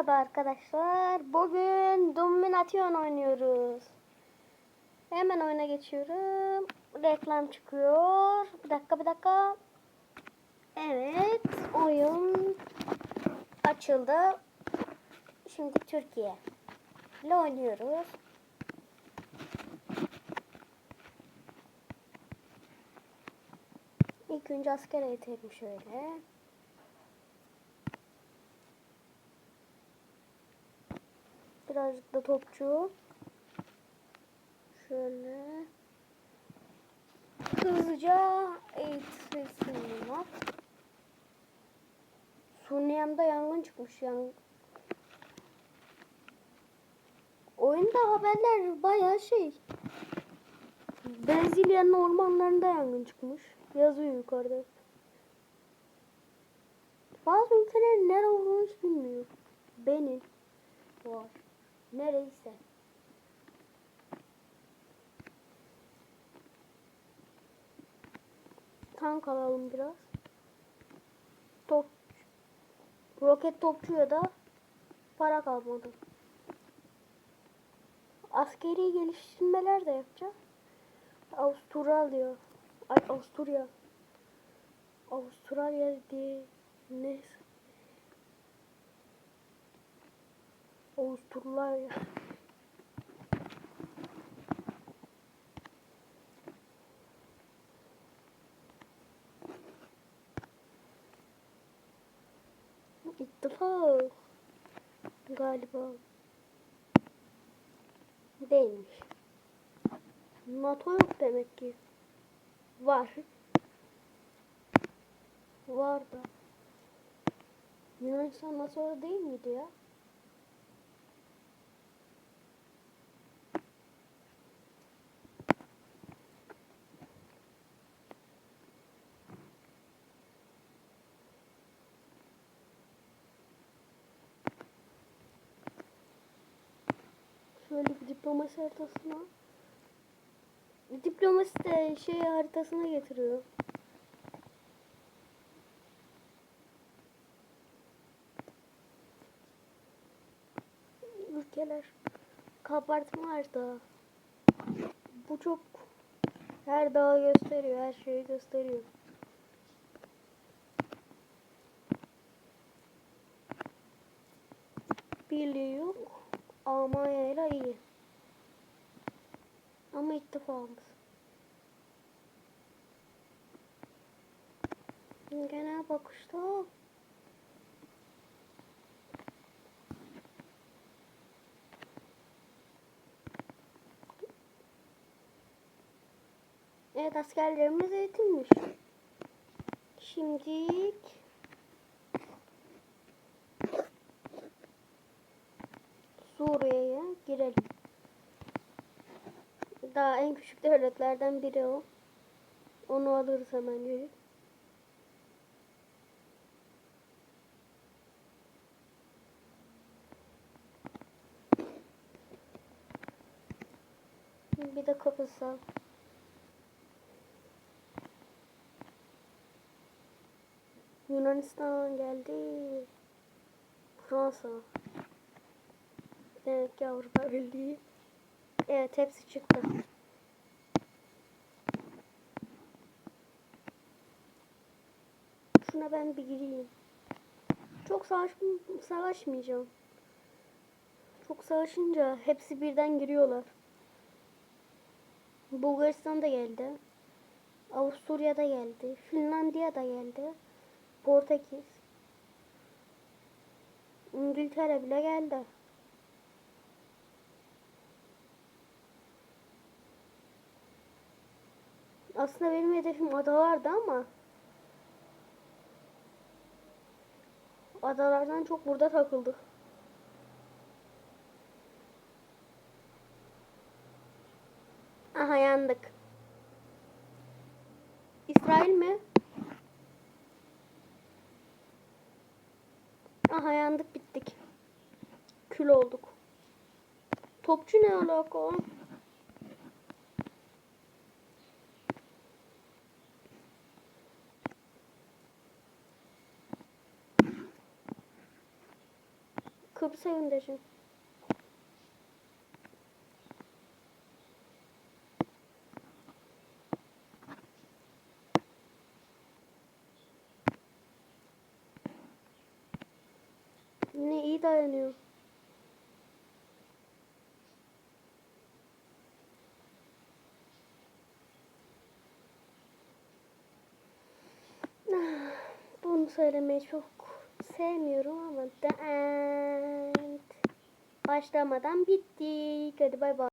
Merhaba arkadaşlar. Bugün Domination oynuyoruz. Hemen oyuna geçiyorum. Reklam çıkıyor. Bir dakika bir dakika. Evet. Oyun açıldı. Şimdi Türkiye ile oynuyoruz. İlk önce asker eğitelim şöyle. Birazcık da topçu. Şöyle. Hızlıca eğitilsin bunlar. Suriye'mde yangın çıkmış. Yang Oyunda haberler bayağı şey. Brezilya'nın ormanlarında yangın çıkmış. Yazıyor yukarıda. Bazı ülkelerin nere olduğunu hiç bilmiyorum. Benim var. Nereyse. Tank alalım biraz. Top roket topçuya da para kalmadı. Askeri geliştirmeler de yapacağız. Avustralya. Ay Avusturya. Avustralya diye ne? Avusturlar ya. İttifak. Galiba. Değilmiş. NATO yok demek ki. Var. Var da. Yunanistan NATO'da değil miydi ya? Şöyle bir diplomasi haritasına. Diplomasi de şey haritasına getiriyor. Ülkeler kabartma harita. Bu çok her dağı gösteriyor, her şeyi gösteriyor. Birliği yok. İyi. Ama ittifakımız. Genel bakışta Evet askerlerimiz eğitilmiş. Şimdilik Suriye'ye girelim. Daha en küçük devletlerden biri o. Onu alırız hemen diye. Bir de Kıbrıs'a. Yunanistan geldi. Fransa. Ki Avrupa Birliği. Evet hepsi çıktı. Şuna ben bir gireyim. Çok savaş savaşmayacağım. Çok savaşınca hepsi birden giriyorlar. Bulgaristan da geldi. Avusturya da geldi. Finlandiya da geldi. Portekiz. İngiltere bile geldi. Aslında benim hedefim adalardı ama adalardan çok burada takıldık. Aha yandık. İsrail mi? Aha yandık bittik. Kül olduk. Topçu ne alaka? Kıbrıs'a göndereceğim. Yine iyi dayanıyor. Ah, Bunu söylemeyi çok sevmiyorum ama the end. Başlamadan bittik. Hadi bay bay.